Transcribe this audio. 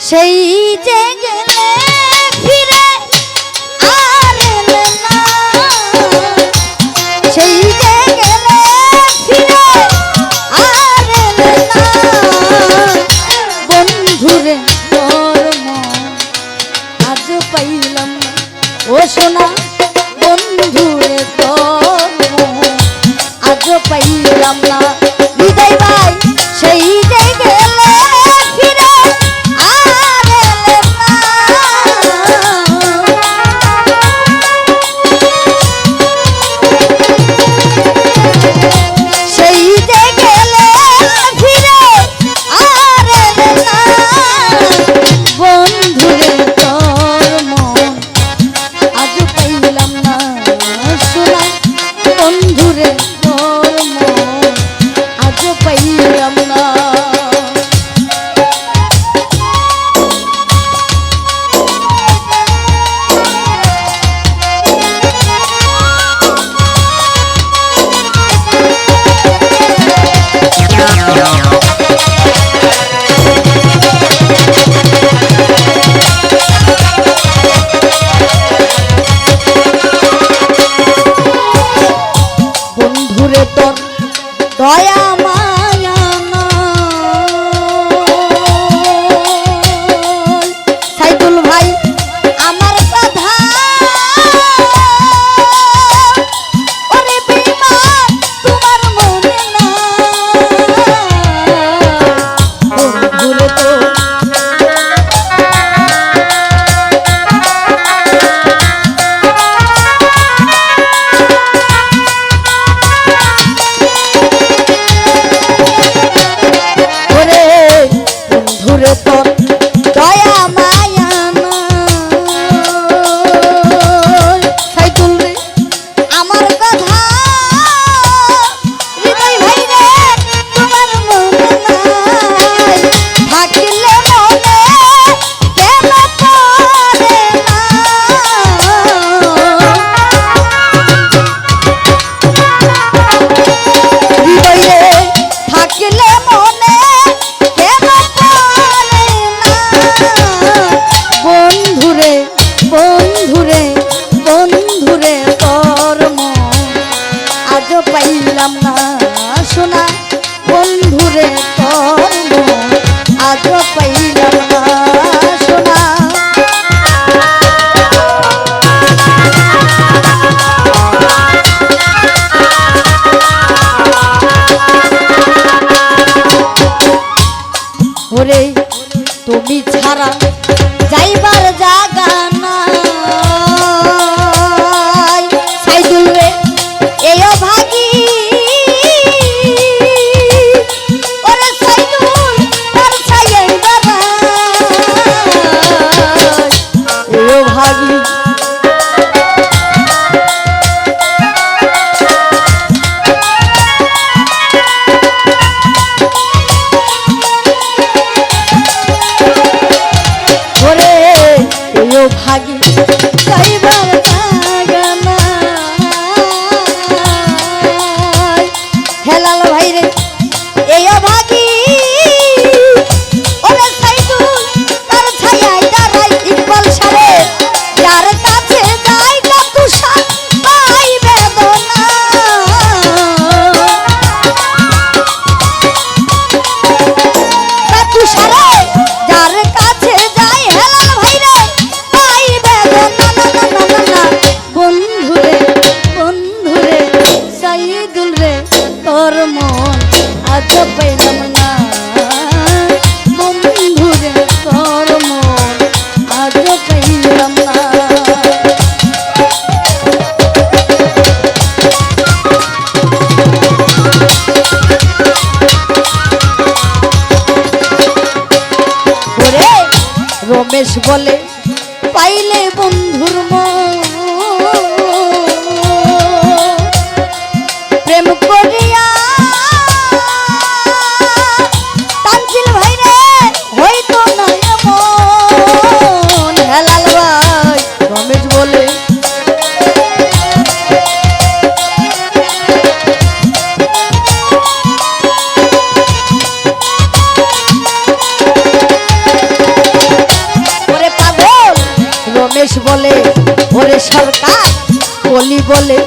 সেই যে গেলে ফিরে আর না। সেই যে গেলে ফিরে আর না। বন্ধুরে তোর আজ পাইলাম ও সোনা। বন্ধুরে তোর আজ পাইলাম না i love you. bolê সরকার বলি বলে